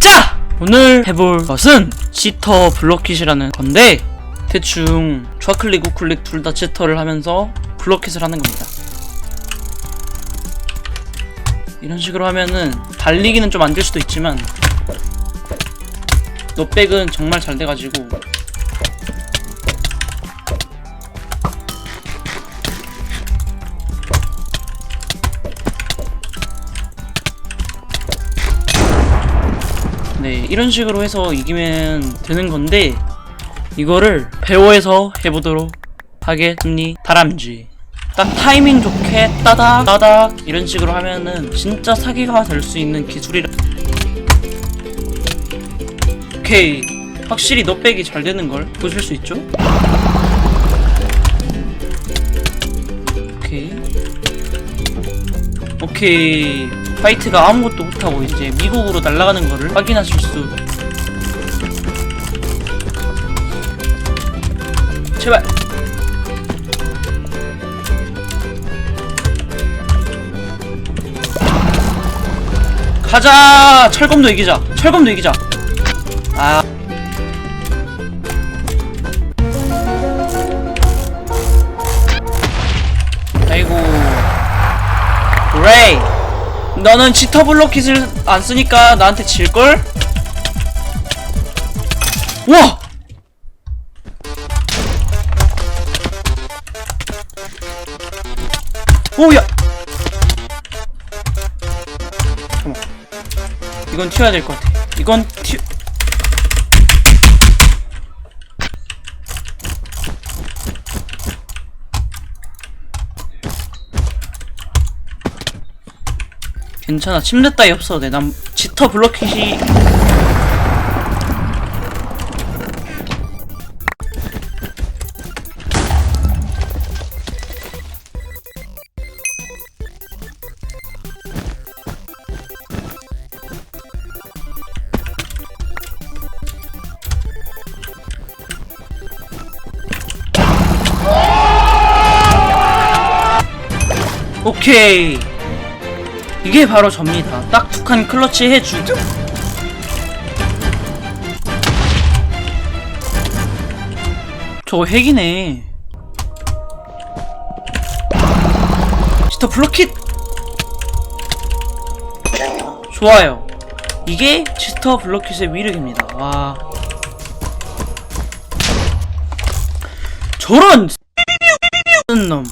자! 오늘 해볼 것은 지터 블럭킷이라는 건데 대충 좌클릭 우클릭 둘다 지터를 하면서 블럭킷을 하는 겁니다 이런 식으로 하면은 달리기는 좀 안 될 수도 있지만 넛백은 정말 잘 돼가지고 네 이런 식으로 해서 이기면 되는 건데 이거를 배워해서 해보도록 하겠습니다. 다람쥐. 딱 타이밍 좋게 따닥 따닥 이런 식으로 하면은 진짜 사기가 될 수 있는 기술이라. 오케이. 확실히 넛백이 잘 되는 걸 보실 수 있죠? 오케이. 오케이 파이트가 아무것도 못하고 이제 미국으로 날아가는 거를 확인하실 수 제발. 가자! 철검도 이기자. 철검도 이기자. 아. 아이고. 레이 너는 지터 블록킷을 안 쓰니까 나한테 질걸? 우와! 오야! 이건 튀어야 될 것 같아. 이건 튀. 괜찮아. 침대 따위 없어도 돼난 지터 블럭킷이 오케이 이게 바로 접니다. 딱툭한 클러치 해주죠. 저거 핵이네. 지터 블로킷! 좋아요. 이게 지터 블로킷의 위력입니다. 와. 저런 놈.